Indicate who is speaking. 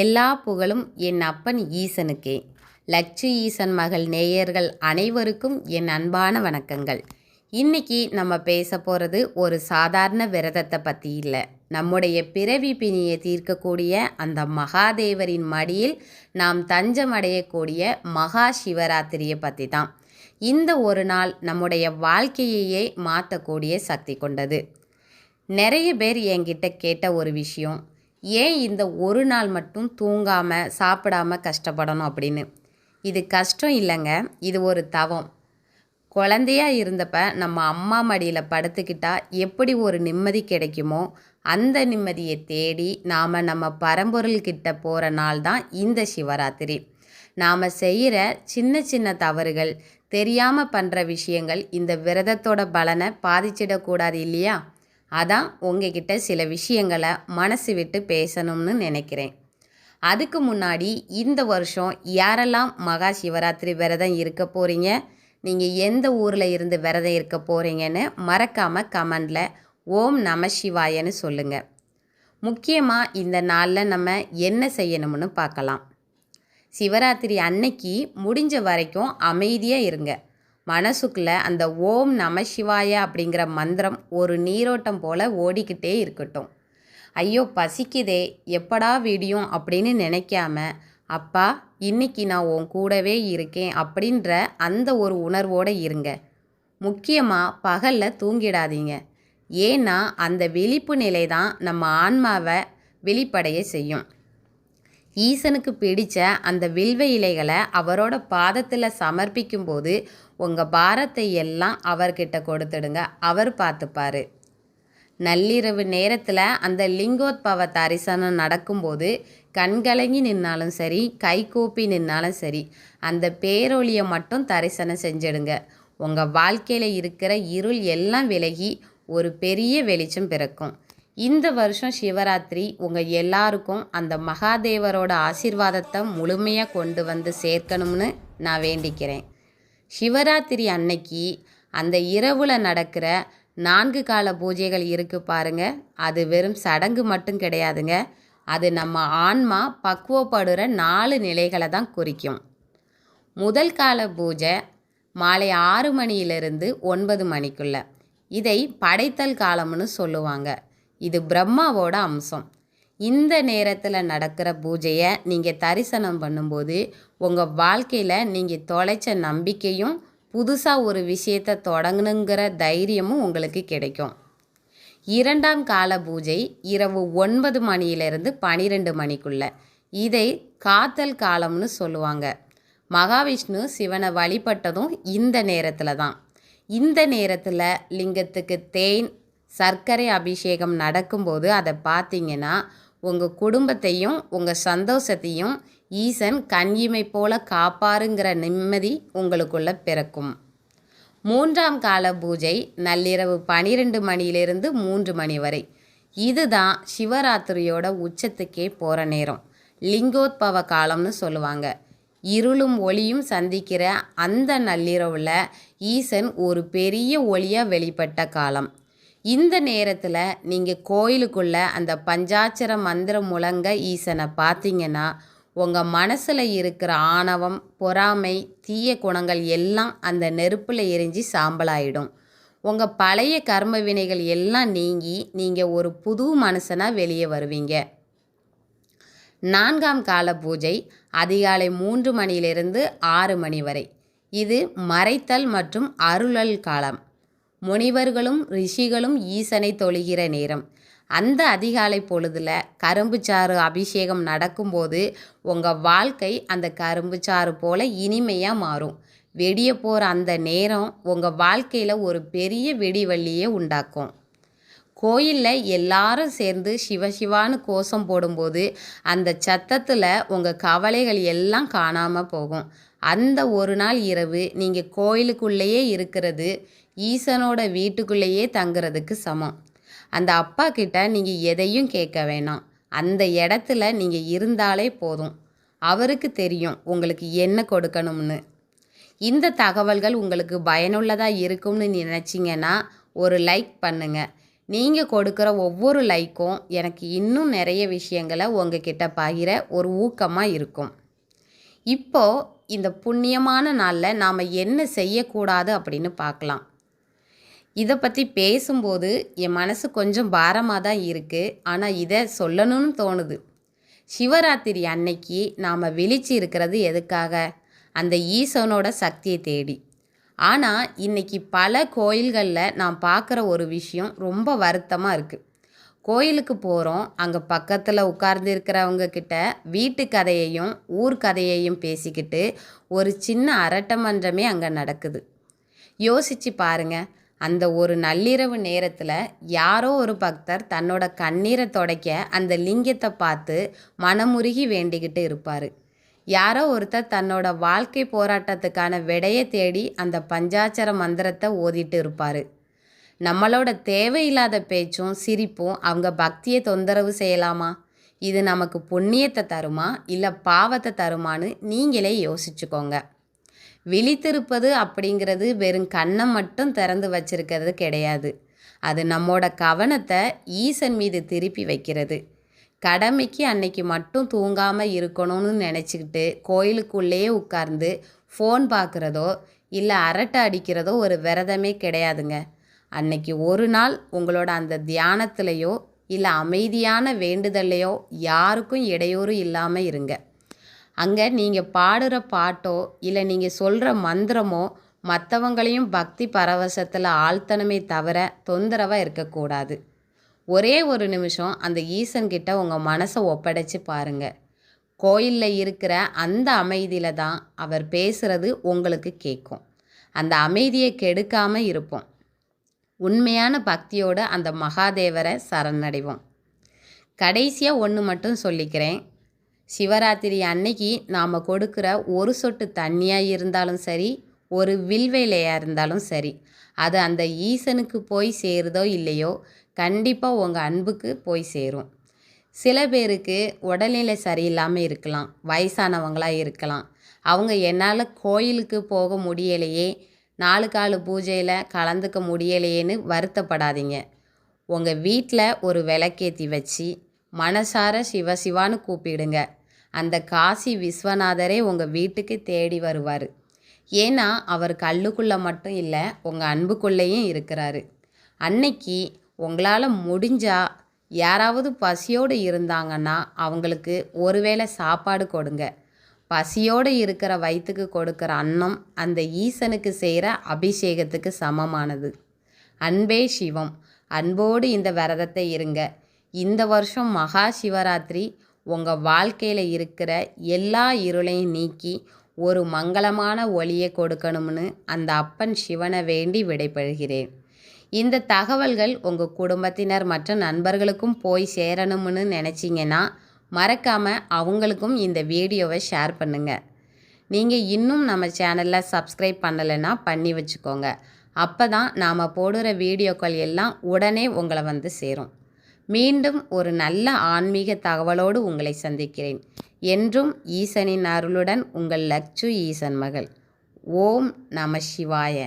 Speaker 1: எல்லா புகழும் என் அப்பன் ஈசனுக்கே. லட்சு ஈசன் மகள் நேயர்கள் அனைவருக்கும் என் அன்பான வணக்கங்கள். இன்னைக்கு நம்ம பேச போகிறது ஒரு சாதாரண விரதத்தை பற்றி இல்லை. நம்முடைய பிறவி பிணியை தீர்க்கக்கூடிய அந்த மகாதேவரின் மடியில் நாம் தஞ்சம் அடையக்கூடிய மகா சிவராத்திரியை பற்றி தான். இந்த ஒரு நாள் நம்முடைய வாழ்க்கையையே மாற்றக்கூடிய சக்தி கொண்டது. நிறைய பேர் என்கிட்ட கேட்ட ஒரு விஷயம் ஏன் இந்த ஒரு நாள் மட்டும் தூங்காமல் சாப்பிடாம கஷ்டப்படணும் அப்படின்னு? இது கஷ்டம் இல்லைங்க இது ஒரு தவம். குழந்தையா இருந்தப்ப நம்ம அம்மா மடியில் படுத்துக்கிட்டா எப்படி ஒரு நிம்மதி கிடைக்குமோ அந்த நிம்மதியை தேடி நாம் நம்ம பரம்பொருள்கிட்ட போகிற நாள் தான் இந்த சிவராத்திரி. நாம் செய்கிற சின்ன சின்ன தவறுகள் தெரியாமல் பண்ணுற விஷயங்கள் இந்த விரதத்தோட பலனை பாதிச்சிடக்கூடாது இல்லையா? அதான் உங்ககிட்ட சில விஷயங்களை மனசு விட்டு பேசணும்னு நினைக்கிறேன். அதுக்கு முன்னாடி இந்த வருஷம் யாரெல்லாம் மகா சிவராத்திரி விரதம் இருக்க போகிறீங்க நீங்கள் எந்த ஊரில் இருந்து விரதம் இருக்க போகிறீங்கன்னு மறக்காமல் கமெண்டில் ஓம் நம சிவாயன்னு சொல்லுங்கள் முக்கியமாக இந்த நாளில் நம்ம என்ன செய்யணும்னு பார்க்கலாம். சிவராத்திரி அன்னைக்கு முடிஞ்ச வரைக்கும் அமைதியாக இருங்க. மனசுக்குள்ளே அந்த ஓம் நம சிவாய அப்படிங்கிற மந்திரம் ஒரு நீரோட்டம் போல் ஓடிக்கிட்டே இருக்கட்டும். ஐயோ பசிக்குதே எப்படா விடியும் அப்படின்னு நினைக்காம அப்பா இன்னைக்கு நான் உன் கூடவே இருக்கேன் அப்படின்ற அந்த ஒரு உணர்வோடு இருங்க. முக்கியமாக பகலில் தூங்கிடாதீங்க. ஏன்னா அந்த விழிப்பு நிலை தான் நம்ம ஆன்மாவை வெளிப்படைய செய்யும். ஈசனுக்கு பிடித்த அந்த வில்வ இலைகளை அவரோட பாதத்தில் சமர்ப்பிக்கும்போது உங்கள் பாரத்தை எல்லாம் அவர்கிட்ட கொடுத்துடுங்க. அவர் பார்த்துப்பார். நள்ளிரவு நேரத்தில் அந்த லிங்கோத்பவ தரிசனம் நடக்கும்போது கண்கலங்கி நின்னாலும் சரி கைகூப்பி நின்னாலும் சரி அந்த பேரொழியை மட்டும் தரிசனம் செஞ்சிடுங்க. உங்கள் வாழ்க்கையில் இருக்கிற இருள் எல்லாம் விலகி ஒரு பெரிய வெளிச்சம் பிறக்கும். இந்த வருஷம் சிவராத்திரி உங்கள் எல்லாருக்கும் அந்த மகாதேவரோட ஆசிர்வாதத்தை முழுமையாக கொண்டு வந்து சேர்க்கணும்னு நான் வேண்டிக்கிறேன். சிவராத்திரி அன்னைக்கு அந்த இரவில் நடக்கிற நான்கு கால பூஜைகள் இருக்குது பாருங்க. அது வெறும் சடங்கு மட்டும் கிடையாதுங்க. அது நம்ம ஆன்மா பக்குவப்படுற நாலு நிலைகளை தான் குறிக்கும். முதல் கால பூஜை மாலை ஆறு மணியிலிருந்து ஒன்பது மணிக்குள்ள. இதை படைத்தல் காலம்னு சொல்லுவாங்க. இது பிரம்மாவோட அம்சம். இந்த நேரத்தில் நடக்கிற பூஜையை நீங்கள் தரிசனம் பண்ணும்போது உங்கள் வாழ்க்கையில் நீங்கள் தொலைச்ச நம்பிக்கையும் புதுசாக ஒரு விஷயத்தை தொடங்கணுங்கிற தைரியமும் உங்களுக்கு கிடைக்கும். இரண்டாம் கால பூஜை இரவு ஒன்பது மணியிலிருந்து பனிரெண்டு மணிக்குள்ள. இதை காத்தல் காலம்னு சொல்லுவாங்க. மகாவிஷ்ணு சிவனை வழிபட்டதும் இந்த நேரத்தில் தான். இந்த நேரத்தில் லிங்கத்துக்கு தேன் சர்க்கரை அபிஷேகம் நடக்கும்போது அதை பார்த்தீங்கன்னா உங்கள் குடும்பத்தையும் உங்கள் சந்தோஷத்தையும் ஈசன் கண்யிமை போல காப்பாருங்கிற நிம்மதி உங்களுக்குள்ள பிறக்கும். மூன்றாம் கால பூஜை நள்ளிரவு பனிரெண்டு மணியிலிருந்து மூன்று மணி வரை. இதுதான் சிவராத்திரியோட உச்சத்துக்கே போகிற நேரம். லிங்கோத்பவ காலம்னு சொல்லுவாங்க. இருளும் ஒளியும் சந்திக்கிற அந்த நள்ளிரவில் ஈசன் ஒரு பெரிய ஒளியாக வெளிப்பட்ட காலம். இந்த நேரத்தில் நீங்கள் கோயிலுக்குள்ளே அந்த பஞ்சாட்சர மந்திரம் முழங்க ஈசனை பார்த்தீங்கன்னா உங்கள் மனசில் இருக்கிற ஆணவம் பொறாமை தீய குணங்கள் எல்லாம் அந்த நெருப்பில் எரிஞ்சு சாம்பலாயிடும். உங்கள் பழைய கர்ம வினைகள் எல்லாம் நீங்கி நீங்கள் ஒரு புது மனுஷனாக வெளியே வருவீங்க. நான்காம் கால பூஜை அதிகாலை மூன்று மணியிலிருந்து ஆறு மணி வரை. இது மறைத்தல் மற்றும் அருளல் காலம். முனிவர்களும் ரிஷிகளும் ஈசனை தொழுகிற நேரம். அந்த அதிகாலை பொழுதில் கரும்புச்சாறு அபிஷேகம் நடக்கும்போது உங்கள் வாழ்க்கை அந்த கரும்புச்சாறு போல் இனிமையாக மாறும். வெடிய போகிற அந்த நேரம் உங்கள் வாழ்க்கையில் ஒரு பெரிய வெடிவள்ளியை உண்டாக்கும். கோயிலில் எல்லாரும் சேர்ந்து சிவசிவான்னு கோஷம் போடும்போது அந்த சத்தத்தில் உங்கள் கவலைகள் எல்லாம் காணாமல் போகும். அந்த ஒரு நாள் இரவு நீங்கள் கோயிலுக்குள்ளேயே இருக்கிறது ஈசனோட வீட்டுக்குள்ளேயே தங்குறதுக்கு சமம். அந்த அப்பா கிட்ட நீங்கள் எதையும் கேட்க வேணாம். அந்த இடத்துல நீங்கள் இருந்தாலே போதும். அவருக்கு தெரியும் உங்களுக்கு என்ன கொடுக்கணும்னு. இந்த தகவல்கள் உங்களுக்கு பயனுள்ளதாக இருக்கும்னு நினச்சிங்கன்னா ஒரு லைக் பண்ணுங்கள் நீங்கள் கொடுக்குற ஒவ்வொரு லைக்கும் எனக்கு இன்னும் நிறைய விஷயங்களை உங்ககிட்ட பகிர ஒரு ஊக்கமாக இருக்கும். இப்போ இந்த புண்ணியமான நாளில் நாம் என்ன செய்யக்கூடாது அப்படின்னு பார்க்கலாம். இதை பற்றி பேசும்போது என் மனசு கொஞ்சம் பாரமாக தான் இருக்குது ஆனால் இதை சொல்லணும்னு தோணுது. சிவராத்திரி அன்னைக்கு நாம் விழிச்சு இருக்கிறது எதுக்காக? அந்த ஈசனோட சக்தியை தேடி. ஆனால் இன்றைக்கி பல கோயில்களில் நான் பார்க்குற ஒரு விஷயம் ரொம்ப வருத்தமாக இருக்குது கோயிலுக்கு போகிறோம் அங்கே பக்கத்தில் உட்கார்ந்து இருக்கிறவங்க கிட்ட வீட்டு கதையையும் ஊர் கதையையும் பேசிக்கிட்டு ஒரு சின்ன அரட்டமன்றமே அங்கே நடக்குது. யோசிச்சு பாருங்க அந்த ஒரு நள்ளிரவு நேரத்தில் யாரோ ஒரு பக்தர் தன்னோட கண்ணீரை துடைக்க அந்த லிங்கத்தை பார்த்து மனமுருகி வேண்டிக்கிட்டு இருப்பார். யாரோ ஒருத்தர் தன்னோட வாழ்க்கை போராட்டத்துக்கான விடையை தேடி அந்த பஞ்சாட்சர மந்திரத்தை ஓதிட்டு இருப்பார். நம்மளோட தேவையில்லாத பேச்சும் சிரிப்பும் அவங்க பக்தியை தொந்தரவு செய்யலாமா? இது நமக்கு புண்ணியத்தை தருமா? இல்லை பாவத்தை தருமான்னு நீங்களே யோசிச்சுக்கோங்க. விழித்திருப்பது அப்படிங்கிறது வெறும் கண்ணை மட்டும் திறந்து வச்சிருக்கிறது கிடையாது. அது நம்மோட கவனத்தை ஈசன் மீது திருப்பி வைக்கிறது. கடமைக்கு அன்னைக்கு மட்டும் தூங்காமல் இருக்கணும்னு நினச்சிக்கிட்டு கோயிலுக்குள்ளேயே உட்கார்ந்து ஃபோன் பார்க்குறதோ இல்லை அரட்டை அடிக்கிறதோ ஒரு விரதமே கிடையாதுங்க. அன்னைக்கு ஒரு நாள் உங்களோட அந்த தியானத்துலேயோ இல்லை அமைதியான வேண்டுதல்லையோ யாருக்கும் இடையூறு இல்லாமல் இருங்க. அங்கே நீங்கள் பாடுற பாட்டோ இல்லை நீங்கள் சொல்கிற மந்திரமோ மற்றவங்களையும் பக்தி பரவசத்தில் ஆழ்த்தனமே தவிர தொந்தரவாக இருக்கக்கூடாது. ஒரே ஒரு நிமிஷம் அந்த ஈசன்கிட்ட உங்கள் மனசை ஒப்படைச்சு பாருங்கள் கோயிலில் இருக்கிற அந்த அமைதியில் தான் அவர் பேசுகிறது உங்களுக்கு கேட்கும் அந்த அமைதியை கெடுக்காமல் இருப்போம். உண்மையான பக்தியோடு அந்த மகாதேவரை சரணடைவோம். கடைசியாக ஒன்று மட்டும் சொல்லிக்கிறேன். சிவராத்திரி அன்னைக்கு நாம் கொடுக்குற ஒரு சொட்டு தண்ணியாக இருந்தாலும் சரி ஒரு வில்வேலையாக இருந்தாலும் சரி அது அந்த ஈசனுக்கு போய் சேருதோ இல்லையோ கண்டிப்பாக உங்கள் அன்புக்கு போய் சேரும். சில பேருக்கு உடல்நிலை சரியில்லாமல் இருக்கலாம் வயசானவங்களாக இருக்கலாம். அவங்க என்னால் கோயிலுக்கு போக முடியலையே நாலு காலு பூஜையில் கலந்துக்க முடியலையேன்னு வருத்தப்படாதீங்க. உங்கள் வீட்டில் ஒரு விளக்கேற்றி வச்சு மனசார சிவ சிவான்னு கூப்பிடுங்க. அந்த காசி விஸ்வநாதரே உங்கள் வீட்டுக்கு தேடி வருவார். ஏன்னா அவர் கல்லுக்குள்ளே மட்டும் இல்லை உங்கள் அன்புக்குள்ளேயும் இருக்கிறாரு. அன்னைக்கு உங்களால் முடிஞ்சால் யாராவது பசியோடு இருந்தாங்கன்னா அவங்களுக்கு ஒருவேளை சாப்பாடு கொடுங்க. பசியோடு இருக்கிற வயிற்றுக்கு கொடுக்குற அன்னம் அந்த ஈசனுக்கு செய்கிற அபிஷேகத்துக்கு சமமானது. அன்பே சிவம். அன்போடு இந்த விரதத்தை இருங்க. இந்த வருஷம் மகா சிவராத்திரி உங்கள் வாழ்க்கையில் இருக்கிற எல்லா இருளையும் நீக்கி ஒரு மங்களமான ஒளியை கொடுக்கணும்னு அந்த அப்பன் சிவனை வேண்டி விடைபெறுகிறேன். இந்த தகவல்கள் உங்கள் குடும்பத்தினர் மற்றும் நண்பர்களுக்கும் போய் சேரணும்னு நினச்சிங்கன்னா மறக்காமல் அவங்களுக்கும் இந்த வீடியோவை ஷேர் பண்ணுங்கள் நீங்கள் இன்னும் நம்ம சேனலில் சப்ஸ்கிரைப் பண்ணலைன்னா பண்ணி வச்சுக்கோங்க. அப்போ தான் நாம் போடுற வீடியோக்கள் எல்லாம் உடனே உங்களை வந்து சேரும். மீண்டும் ஒரு நல்ல ஆன்மீக தகவலோடு உங்களை சந்திக்கிறேன். என்றும் ஈசனின் அருளுடன் உங்கள் லக்ஷு ஈசன் மகள். ஓம் நம சிவாய.